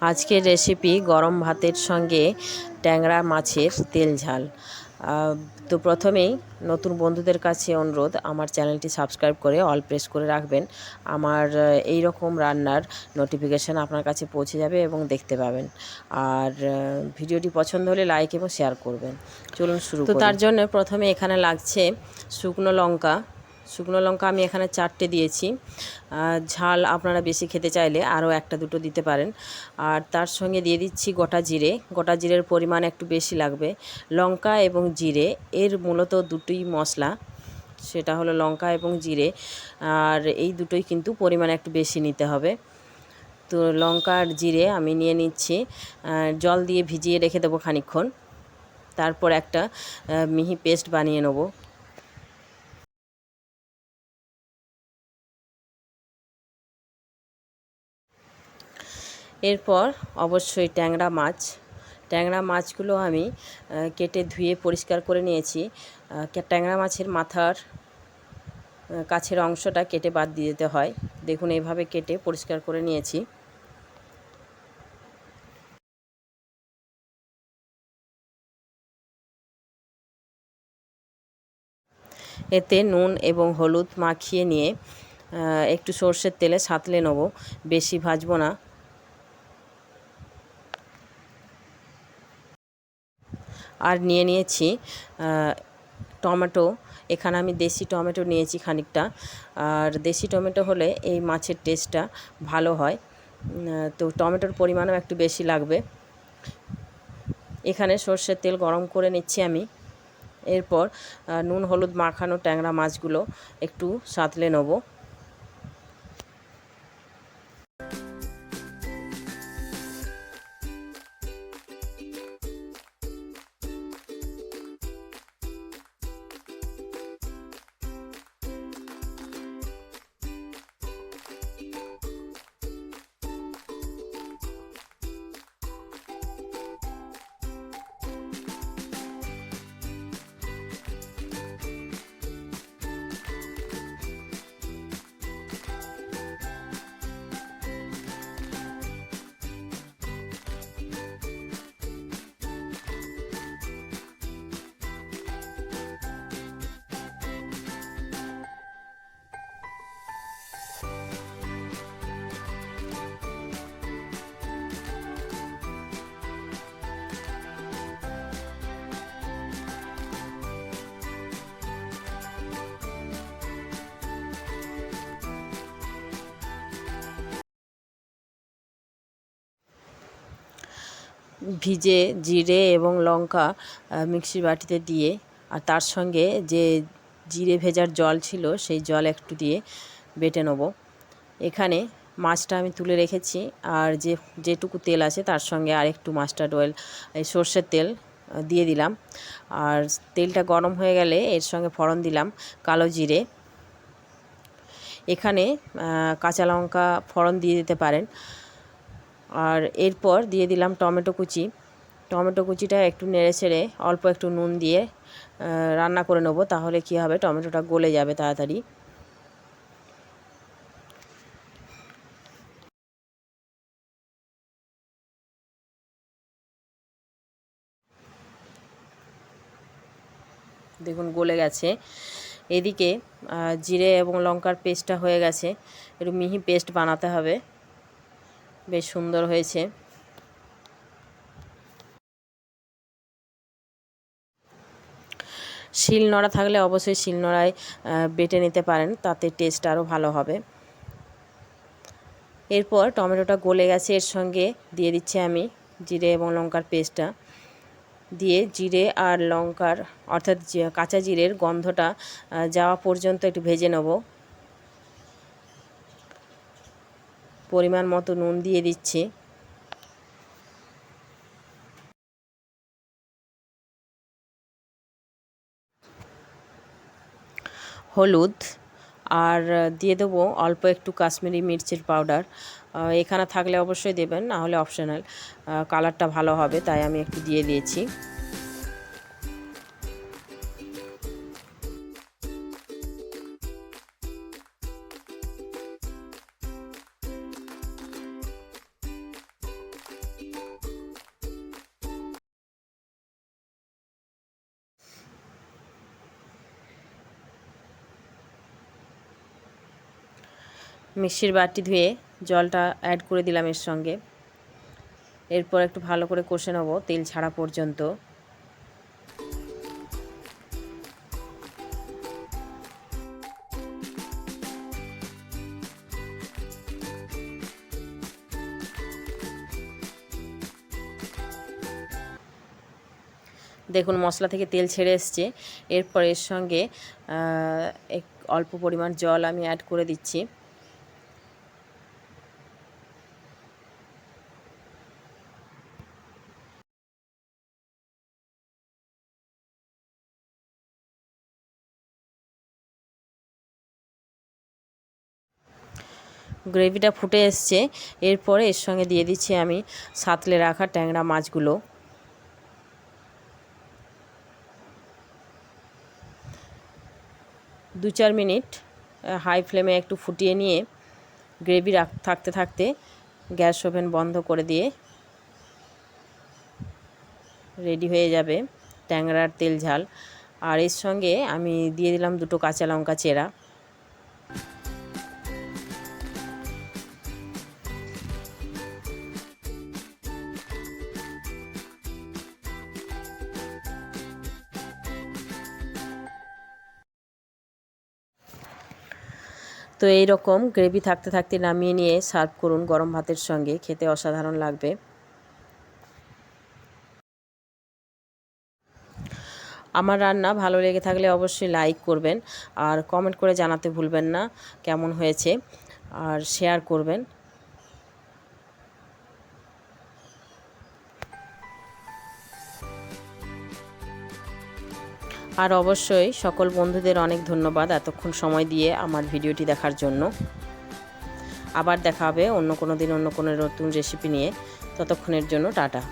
আজকের রেসিপি গরম ভাতের সঙ্গে ট্যাংরা মাছের তেল ঝাল। তো প্রথমেই নতুন বন্ধুদের কাছে অনুরোধ আমার চ্যানেলটি সাবস্ক্রাইব করে অল প্রেস করে রাখবেন। আমার এই রকম রান্নার নোটিফিকেশান আপনার কাছে পৌঁছে যাবে এবং দেখতে পাবেন। আর ভিডিওটি পছন্দ হলে লাইক এবং শেয়ার করবেন। চলুন শুরু তো তার জন্য প্রথমে এখানে লাগছে শুকনো লঙ্কা শুকনো লঙ্কা আমি এখানে চারটে দিয়েছি। ঝাল আপনারা বেশি খেতে চাইলে আরও একটা দুটো দিতে পারেন। আর তার সঙ্গে দিয়ে দিচ্ছি গোটা জিরে। গোটা জিরের পরিমাণ একটু বেশি লাগবে। লঙ্কা এবং জিরে, এর মূলত দুটোই মশলা। সেটা হলো লঙ্কা এবং জিরে। আর এই দুটোই কিন্তু পরিমাণ একটু বেশি নিতে হবে। তো লঙ্কা আর জিরে আমি নিয়ে নিচ্ছি। জল দিয়ে ভিজিয়ে রেখে দেবো খানিকক্ষণ। তারপর একটা মিহি পেস্ট বানিয়ে নেব। এরপর অবশ্যই ট্যাংরা মাছ। ট্যাংরা মাছগুলো আমি কেটে ধুয়ে পরিষ্কার করে নিয়েছি। ট্যাংরা মাছের মাথার কাছের অংশটা কেটে বাদ দিয়ে দিতে হয়। দেখুন এইভাবে কেটে পরিষ্কার করে নিয়েছি। এতে নুন এবং হলুদ মাখিয়ে নিয়ে একটু সর্ষের তেলে সাঁতলে নেব। বেশি ভাজবো না। আর নিয়ে নিয়েছি টমেটো। এখানে আমি দেশি টমেটো নিয়েছি খানিকটা। আর দেশি টমেটো হলে এই মাছের টেস্টটা ভালো হয়। তো টমেটোর পরিমাণও একটু বেশি লাগবে। এখানে সর্ষের তেল গরম করে নিচ্ছি আমি। এরপর নুন, হলুদ মাখানো ট্যাংরা মাছগুলো একটু সাঁতলে নেব। ভিজে, জিরে এবং লঙ্কা মিক্সির বাটিতে দিয়ে আর তার সঙ্গে যে জিরে ভেজার জল ছিল সেই জল একটু দিয়ে বেটে নেব। এখানে মাছটা আমি তুলে রেখেছি আর যে, যেটুকু তেল আছে তার সঙ্গে আর একটু মাস্টার্ড অয়েল, এই সর্ষের তেল দিয়ে দিলাম। আর তেলটা গরম হয়ে গেলে এর সঙ্গে ফোড়ন দিলাম, কালো জিরে। এখানে কাঁচা লঙ্কা ফোড়ন দিয়ে দিতে পারেন। আর এরপর দিয়ে দিলাম টমেটো কুচি। টমেটো কুচিটা একটু নেড়ে ছেড়ে অল্প একটু নুন দিয়ে রান্না করে নেব, তাহলে কী হবে, টমেটোটা গলে যাবে তাড়াতাড়ি। দেখুন, গলে গেছে। এদিকে জিরে এবং লঙ্কার পেস্টটা হয়ে গেছে। একটু মিহি পেস্ট বানাতে হবে। বেশ সুন্দর হয়েছে। শিলনোড়া থাকলে অবশ্যই শিলনোড়ায় বেটে নিতে পারেন, তাতে টেস্ট আরও ভালো হবে। এরপর টমেটোটা গলে গেছে, এর সঙ্গে দিয়ে দিচ্ছি আমি জিরে এবং লঙ্কার পেস্টটা। দিয়ে জিরে আর লঙ্কার, অর্থাৎ কাঁচা জিরের গন্ধটা যাওয়া পর্যন্ত একটু ভেজে নেব। পরিমাণ মতো নুন দিয়ে দিচ্ছি। হলুদ, আর দিয়ে দেবো অল্প একটু কাশ্মীরি মির্চের পাউডার। এখানে থাকলে অবশ্যই দেবেন, না হলে অপশনাল। কালারটা ভালো হবে, তাই আমি একটু দিয়ে দিয়েছি। মিক্সির বাটি ধুয়ে জলটা অ্যাড করে দিলাম এর সঙ্গে। এরপর একটু ভালো করে কষে নেব তেল ছাড়া পর্যন্ত। দেখুন, মশলা থেকে তেল ছেড়ে এসছে। এরপর এর সঙ্গে অল্প পরিমাণ জল আমি অ্যাড করে দিচ্ছি। গ্রেভিটা ফুটে এসছে। এরপরে এর সঙ্গে দিয়ে দিচ্ছি আমি সাতলে রাখা ট্যাংরা মাছগুলো। দু চার মিনিট হাই ফ্লেমে একটু ফুটিয়ে নিয়ে গ্রেভি রাখ, থাকতে থাকতে গ্যাস ওভেন বন্ধ করে দিয়ে রেডি হয়ে যাবে ট্যাংরার তেল ঝাল। আর এর সঙ্গে আমি দিয়ে দিলাম দুটো কাঁচা লঙ্কা চেরা। তো এই রকম গ্রেভি থাকতে থাকতে নামিয়ে নিয়ে সার্ভ করুন গরম ভাতের সঙ্গে, খেতে অসাধারণ লাগবে। আমার রান্না ভালো লেগে থাকলে অবশ্যই লাইক করবেন আর কমেন্ট করে জানাতে ভুলবেন না কেমন হয়েছে আর শেয়ার করবেন। আর অবশ্যই সকল বন্ধুদের অনেক ধন্যবাদ এতক্ষণ সময় দিয়ে আমার ভিডিওটি দেখার জন্য। আবার দেখা হবে অন্য কোনো দিন অন্য কোনো নতুন রেসিপি নিয়ে। ততক্ষণের জন্য টাটা।